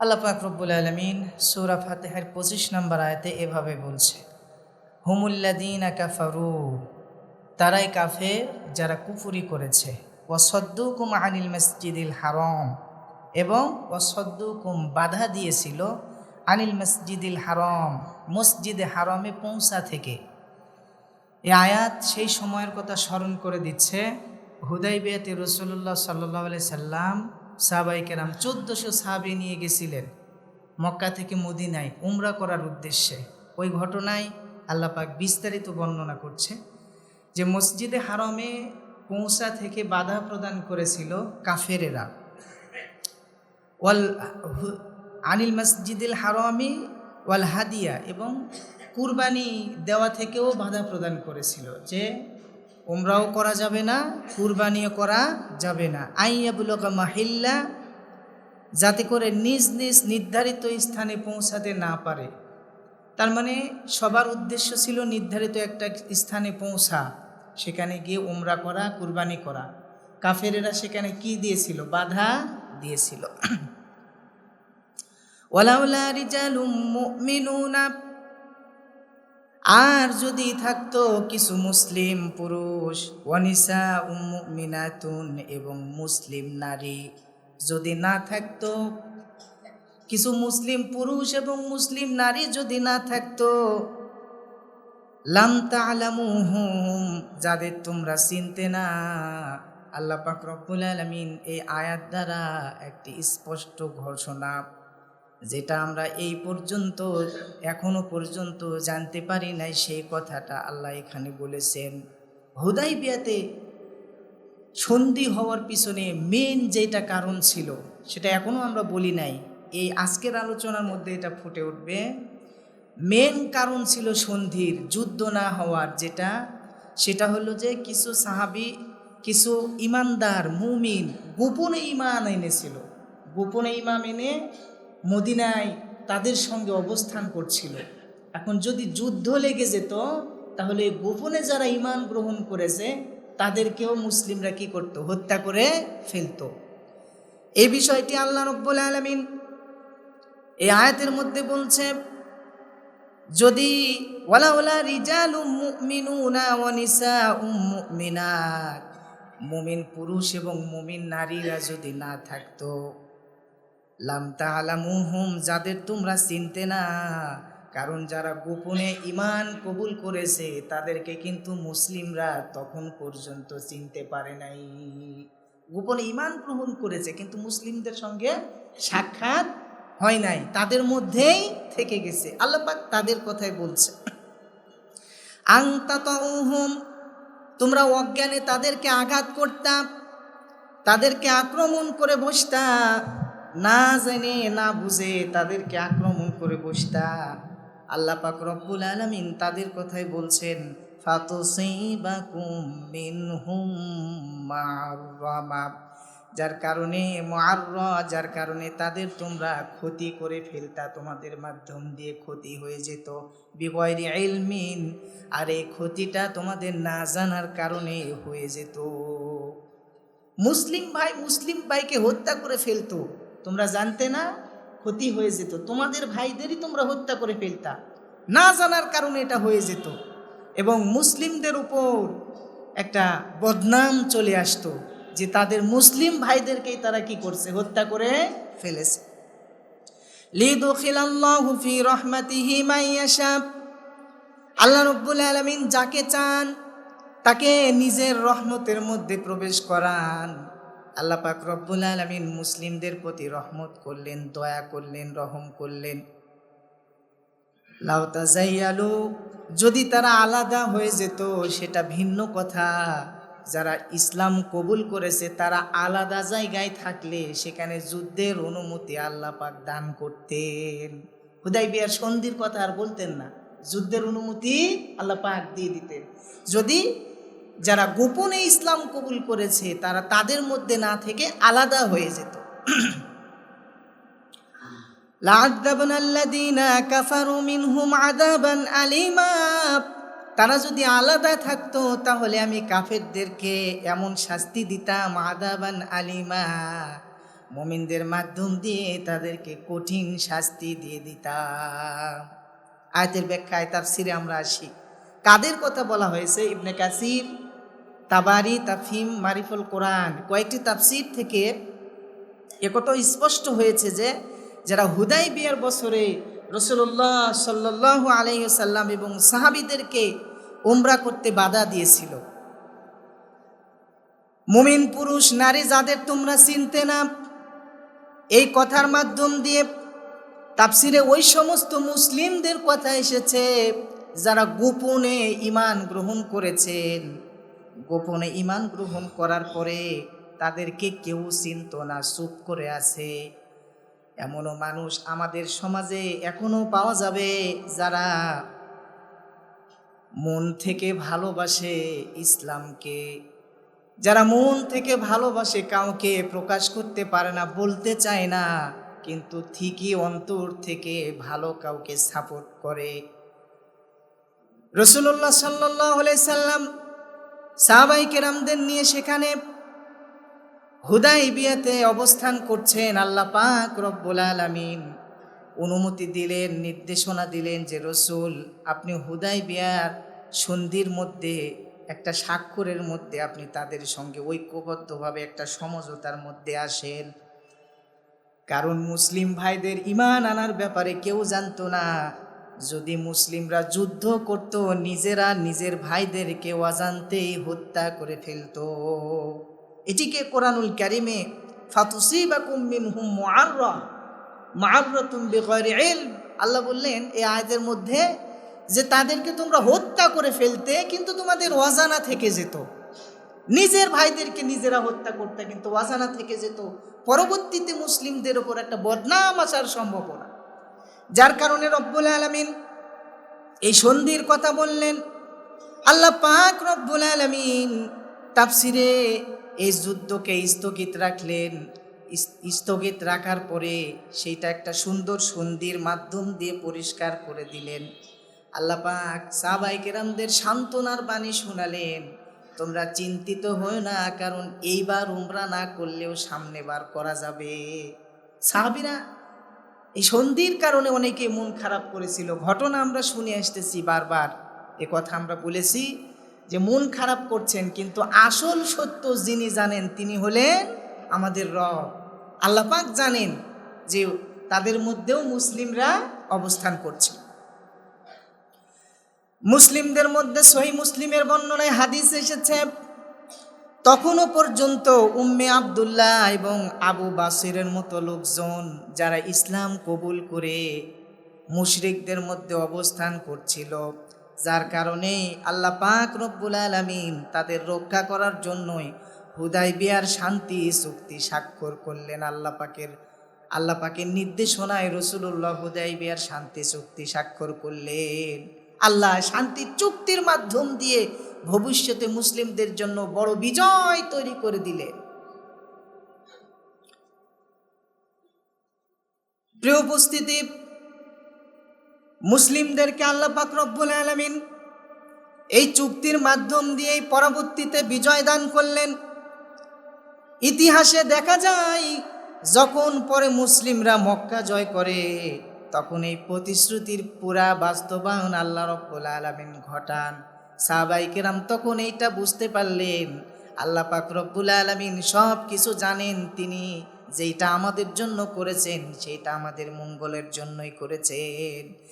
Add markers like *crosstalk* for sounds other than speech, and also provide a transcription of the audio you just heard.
আল্লাহ পাক রব্বুল আলমিন সৌরা ফাতেহার পঁচিশ নম্বর আয়তে এভাবে বলছে হুমুল্লাদিন কাফারু তারাই কাফের যারা কুফুরি করেছে। ওয়াসদ্দুকুম আনিল মসজিদিল হারম এবং ওয়াসদ্দুকুম বাধা দিয়েছিল আনিল মসজিদিল হারম মসজিদে হারমে পৌঁছা থেকে। এ আয়াত সেই সময়ের কথা স্মরণ করে দিচ্ছে হুদাই বিয়াতে রসুল্লাহ সাল্লাহ সাল্লাম সাহাবাই কেরাম চোদ্দশো সাহাবি নিয়ে গেছিলেন মক্কা থেকে মদিনায় উমরা করার উদ্দেশ্যে। ওই ঘটনায় আল্লাপাক বিস্তারিত বর্ণনা করছে যে মসজিদে হারমে পৌঁছা থেকে বাধা প্রদান করেছিল কাফেরেরা। ওয়াল আনিল মসজিদুল হারমি ওয়াল হাদিয়া এবং কুরবানি দেওয়া থেকেও বাধা প্রদান করেছিল যে উমরাও করা যাবে না, কুরবানিও করা যাবে না। আইয়াবুলকা মাহিল্লা, যাতে করে নিজ নিজ নির্ধারিত স্থানে পৌঁছাতে না পারে। তার মানে সবার উদ্দেশ্য ছিল নির্ধারিত একটা স্থানে পৌঁছা, সেখানে গিয়ে উমরা করা, কুরবানি করা। কাফেরেরা সেখানে কি দিয়েছিল? বাধা দিয়েছিল। *clears throat* ওয়ালাউলা রিজালুম মুমিনুনা আর যদি থাকতো কিছু মুসলিম পুরুষ, ওয়ানিসা উম্মিনাতুন এবং মুসলিম নারী। যদি না থাকতো কিছু মুসলিম পুরুষ এবং মুসলিম নারী যদি না থাকতো, লাম তালামুহুম, যাদের তোমরা চিনতে না, আল্লাহ পাক রব্বুল আলামিন এই আয়াত দ্বারা একটি স্পষ্ট ঘোষণা যেটা আমরা এই পর্যন্ত, এখনও পর্যন্ত জানতে পারি নাই, সেই কথাটা আল্লাহ এখানে বলেছেন। হুদাই বিয়াতে সন্ধি হওয়ার পিছনে মেন যেটা কারণ ছিল, সেটা এখনও আমরা বলি নাই। এই আজকের আলোচনার মধ্যে এটা ফুটে উঠবে। মেন কারণ ছিল সন্ধির, যুদ্ধ না হওয়ার যেটা, সেটা হলো যে কিছু সাহাবি, কিছু ইমানদার, মুমিন গোপনে ইমান এনেছিল। গোপনে ইমাম এনে মদিনায় তাদের সঙ্গে অবস্থান করছিল। এখন যদি যুদ্ধ লেগে যেত, তাহলে গোপনে যারা ইমান গ্রহণ করেছে, তাদেরকেও মুসলিমরা কি করত? হত্যা করে ফেলতো। এই বিষয়টি আল্লাহ রব্বুল আলমিন এই আয়াতের মধ্যে বলছে, যদি মুমিন পুরুষ এবং মুমিন নারীরা যদি না থাকতো। লাম তালামুহুম, যাদের তোমরা চিনতে না। কারণ যারা গোপনে ইমান কবুল করেছে, তাদেরকে কিন্তু মুসলিমরা তখন পর্যন্ত চিনতে পারে নাই। গোপনে ইমান গ্রহণ করেছে, কিন্তু মুসলিমদের সঙ্গে সাক্ষাৎ হয় নাই। তাদের মধ্যেই থেকে গেছে। আল্লাপাক তাদের কথাই বলছে। আংতাতহুম তোমরা অজ্ঞানে তাদেরকে আঘাত করতাম, তাদেরকে আক্রমণ করে বসতা না জেনে, না বুঝে তাদেরকে আক্রমণ করে বসতা আল্লাহ পাক রব্বুল আলামিন তাদের কথাই বলছেন যার কারণে যার কারণে তাদের তোমরা ক্ষতি করে ফেলতা, তোমাদের মাধ্যম দিয়ে ক্ষতি হয়ে যেত। বিগয়রি ইলমিন, আর এই ক্ষতিটা তোমাদের না জানার কারণে হয়ে যেত। মুসলিম ভাই, মুসলিম ভাইকে হত্যা করে ফেলতো। তোমরা জানতে না, ক্ষতি হয়ে যেত। তোমাদের ভাইদেরই তোমরা হত্যা করে ফেলতা। না জানার কারণে এটা হয়ে যেত। এবং মুসলিমদের উপর একটা বদনাম চলে আসতো যে তাদের মুসলিম ভাইদেরকেই তারা কি করছে? হত্যা করে ফেলেছে। আল্লাহ রব্বুল আলামিন যাকে চান, তাকে নিজের রহমতের মধ্যে প্রবেশ করান। আল্লাহ পাক রব্বুল আলমিন মুসলিমদের প্রতি রহমত করলেন, দয়া করলেন, রহম করলেন। লাউতাজাইয়ালু যদি তারা আলাদা হয়ে যেত, সেটা ভিন্ন কথা। যারা ইসলাম কবুল করেছে, তারা আলাদা জায়গায় থাকলে সেখানে যুদ্ধের অনুমতি আল্লাহ পাক দান করতেন। হুদাই বিয়ার সন্ধির কথা আর বলতেন না, যুদ্ধের অনুমতি আল্লাহ পাক দিয়ে দিতেন। যদি যারা গোপনে ইসলাম কবুল করেছে, তারা তাদের মধ্যে না থেকে আলাদা হয়ে যেত। তারা যদি আলাদা থাকতো, তাহলে আমি কাফেরদেরকে এমন শাস্তি দিতাম আদাবান আলিমা। মোমিনদের মাধ্যম দিয়ে তাদেরকে কঠিন শাস্তি দিয়ে দিতাম। আয়তের ব্যাখ্যায় তার সিরে আমরা আসি। কাদের কথা বলা হয়েছে? ইবনে কাসির। তাবারি তাফিম মারিফুল কোরআন কয়েকটি তাফসির থেকে একথা স্পষ্ট হয়েছে যে যারা হুদাই বিয়ার বছরে রসুল্লাহ সাল্লাহ আলাইসাল্লাম এবং সাহাবিদেরকে উমরা করতে বাধা দিয়েছিল। মুমিন পুরুষ, নারী যাদের তোমরা চিনতে না, এই কথার মাধ্যম দিয়ে তাপসিরে ওই সমস্ত মুসলিমদের কথা এসেছে যারা গোপনে ইমান গ্রহণ করেছেন। গোপনে ইমান গ্রহণ করার পরে তাদেরকে কেউ চিনত না, চুপ করে আছে। এমনও মানুষ আমাদের সমাজে এখনও পাওয়া যাবে যারা মন থেকে ভালোবাসে ইসলামকে, যারা মন থেকে ভালোবাসে কাউকে প্রকাশ করতে পারে না, বলতে চায় না, কিন্তু ঠিকই অন্তর থেকে ভালো কাউকে সাপোর্ট করে। রসুল্লাহ সাল্লাহ সাল্লাম সাহাবাই কেরামদের নিয়ে সেখানে হুদাই বিয়াতে অবস্থান করছেন আল্লাহ পাক রব্বুল আলমিন। অনুমতি দিলেন, নির্দেশনা দিলেন যে, রসুল, আপনি হুদাই বিয়ার সন্ধির মধ্যে, একটা স্বাক্ষরের মধ্যে আপনি তাদের সঙ্গে ঐক্যবদ্ধভাবে একটা সমঝোতার মধ্যে আসেন। কারণ মুসলিম ভাইদের ইমান আনার ব্যাপারে কেউ জানতো না। যদি মুসলিমরা যুদ্ধ করত, নিজেরা নিজের ভাইদেরকে অজান্তেই হত্যা করে ফেলতো। এটিকে কোরআনুল ক্যারিমে ফাতুসিবাকুম মিনহুম মুআররা, মাআররাতুম বিগয়রি ইলম, আল্লাহ বললেন, এই আয়াতের মধ্যে যে তাদেরকে তোমরা হত্যা করে ফেলতে, কিন্তু তোমাদের অজানা থেকে যেত। নিজের ভাইদেরকে নিজেরা হত্যা করতে কিন্তু অজানা থেকে যেত। পরবর্তীতে মুসলিমদের ওপর একটা বদনাম আসার সম্ভাবনা। যার কারণে রব্বুল আলমিন এই সন্ধির কথা বললেন। আল্লাহ পাক রব্বুল আলমিন তাফসিরে এই যুদ্ধকে স্থগিত রাখলেন। স্থগিত রাখার পরে সেইটা একটা সুন্দর সন্ধির মাধ্যম দিয়ে পরিষ্কার করে দিলেন। আল্লাহ পাক সাহবাইকেরামদের সান্ত্বনার বাণী শোনালেন। তোমরা চিন্তিত হও না, কারণ এইবার উমরা না করলেও সামনে বার করা যাবে। সাহাবিরা এই সন্ধির কারণে অনেকে মন খারাপ করেছিল। ঘটনা আমরা শুনে আসতেছি বারবার। এ কথা আমরা বলেছি যে মন খারাপ করছেন, কিন্তু আসল সত্য যিনি জানেন তিনি হলেন আমাদের রব। আল্লাপাক জানেন যে তাদের মধ্যেও মুসলিমরা অবস্থান করছে মুসলিমদের মধ্যে সহি মুসলিমের বর্ণনায় হাদিস এসেছে তখনও পর্যন্ত উম্মে আবদুল্লাহ এবং আবু বাসিরের মতো লোকজন যারা ইসলাম কবুল করে মুশরিকদের মধ্যে অবস্থান করছিল, যার কারণে আল্লাহ পাক রব্বুল আলমিন তাদের রক্ষা করার জন্যই হুদাই বিয়ার শান্তি, চুক্তি স্বাক্ষর করলেন আল্লাহ পাকের আল্লাহ পাকের নির্দেশনায় রসুল্লাহ হুদাই বিয়ার শান্তি, চুক্তি স্বাক্ষর করলেন। আল্লাহ শান্তি চুক্তির মাধ্যম দিয়ে ভবিষ্যতে মুসলিমদের জন্য বড় বিজয় তৈরি করে দিলেন প্রিয় উপস্থিতি, মুসলিমদেরকে আল্লাহ পাক রব্বুল আলমিন এই চুক্তির মাধ্যম দিয়ে পরবর্তীতে বিজয় দান করলেন। ইতিহাসে দেখা যায়, যখন পরে মুসলিমরা মক্কা জয় করে, তখন এই প্রতিশ্রুতির পুরা বাস্তবায়ন আল্লাহ রব্বুল আলমিন ঘটান। সাহবাইকেরাম তখন এইটা বুঝতে পারলেন। আল্লাহ পাক রব্বুল আলমিন সব কিছু জানেন। তিনি যেটা আমাদের জন্য করেছেন, সেইটা আমাদের মঙ্গলের জন্যই করেছেন।